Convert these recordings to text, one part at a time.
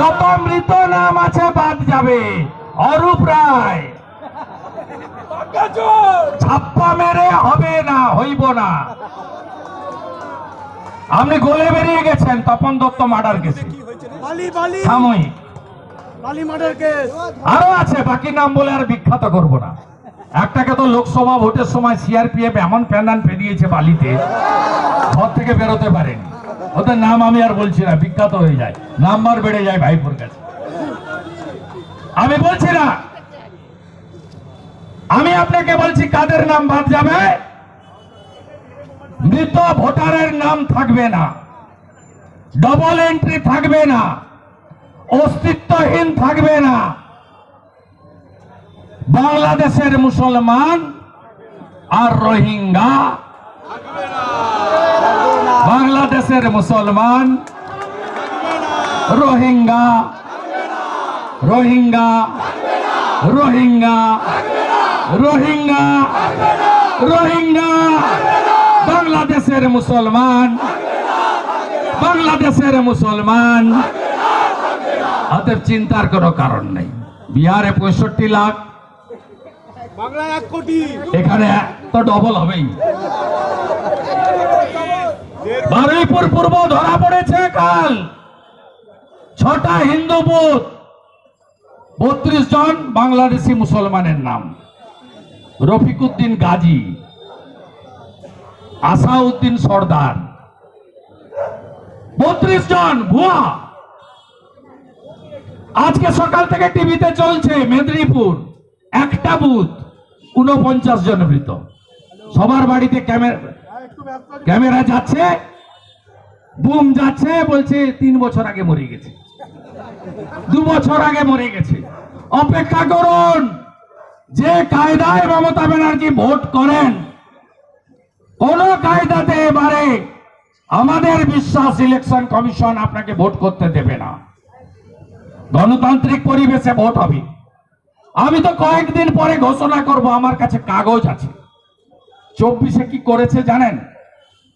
যত মৃত নাম আছে বাদ যাবে। অরূপ রায়। ছাপ্পা মেরে হবে না হইব না। আপনি গলে বেরিয়ে গেছেন তপন দত্ত মার্ডার কেসে। সাময়িক। আরও আছে বাকি নাম বলে আর বিখ্যাত করব না। একটাকে তো লোকসভা ভোটের সময় সিআরপিএফ এমন প্যান্ডান পেরিয়েছে বালিতে ঘর থেকে বেরোতে পারেনি। ওদের নাম আমি আর বলছি না, বিখ্যাত হয়ে যায়। নাম্বার বেড়ে যায় ভাইপুর কাছে। আমি বলছি না। আমি আপনাকে বলছি কাদের নাম বাদ যাবে? মৃত ভোটারের নাম থাকবে না। ডবল এন্ট্রি থাকবে না। অস্তিত্বহীন থাকবে না। বাংলাদেশের মুসলমান আর রোহিঙ্গা। বাংলাদেশের মুসলমান রোহিঙ্গা রোহিঙ্গা রোহিঙ্গা রোহিঙ্গা রোহিঙ্গা বাংলাদেশের মুসলমান বাংলাদেশের মুসলমান। অতএব চিন্তার কোনো কারণ নেই। বিহারে পঁয়ষট্টি লাখ এক কোটি। এখানে তো ডবল হবেই। বারুইপুর পূর্ব ধরা পড়েছে কাল। ছটা হিন্দু বুথ, বত্রিশ জন বাংলাদেশি মুসলমানের নাম। রফিকুদ্দিন গাজী, আসাউদ্দিন সর্দার। বত্রিশ জন ভুয়া। আজকে সকাল থেকে টিভিতে চলছে মেদিনীপুর, একটা বুথ উনপঞ্চাশ জন মৃত। সবার বাড়িতে ক্যামেরা ক্যামেরা যাচ্ছে। বুম যাচ্ছে, বলছে, তিন বছর আগে মরে গেছে। দু বছর আগে মরে গেছে। অপেক্ষা করুন, যে কায়দায় মমতা ব্যানার্জি ভোট করেন, কোন কায়দাতে এবারে আমাদের বিশ্বাস ইলেকশন কমিশন আপনাকে ভোট করতে দেবে না। গণতান্ত্রিক পরিবেশে ভোট হবে। আমি তো কয়েকদিন পরে ঘোষণা করব, আমার কাছে কাগজ আছে। চব্বিশে কি করেছে জানেন?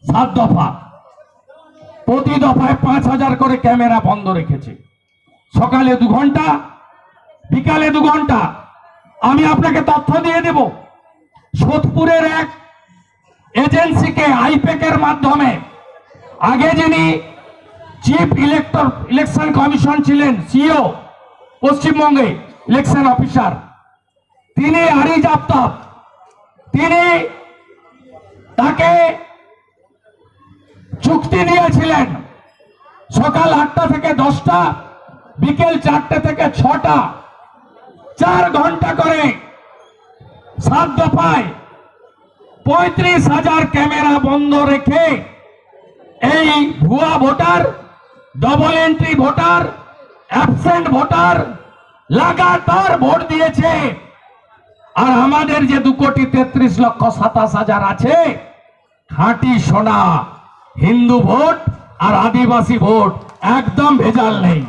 সাত দফা। প্রতি দফায় পাঁচ হাজার করে ক্যামেরা বন্ধ রেখেছে। সকালে দু ঘণ্টা, বিকালে দু ঘণ্টা। আমি আপনাকে তথ্য দিয়ে দেব। সোদপুরের এক এজেন্সিকে আইপ্যাকের মাধ্যমে আগে যিনি চিফ ইলেক্টর, ইলেকশন কমিশন ছিলেন, সিও, পশ্চিমবঙ্গে ইলেকশন অফিসার, তিনি আরিজ আফতাব। তিনি তাকে চুক্তি দিয়েছিলেন সকাল আটটা থেকে দশটা, বিকেল চারটে থেকে ছটা। চার ঘণ্টা করে সাত দফায় পঁয়ত্রিশ হাজার ক্যামেরা বন্ধ রেখে এই ভুয়া voter double entry voter absent voter লাগাতার ভোট দিয়েছে। আর আমাদের যে দু কোটি তেত্রিশ লক্ষ সাতাশ হাজার আছে, খাঁটি সোনা। হিন্দু ভোট আর আদিবাসী ভোট একদম ভেজাল নেই।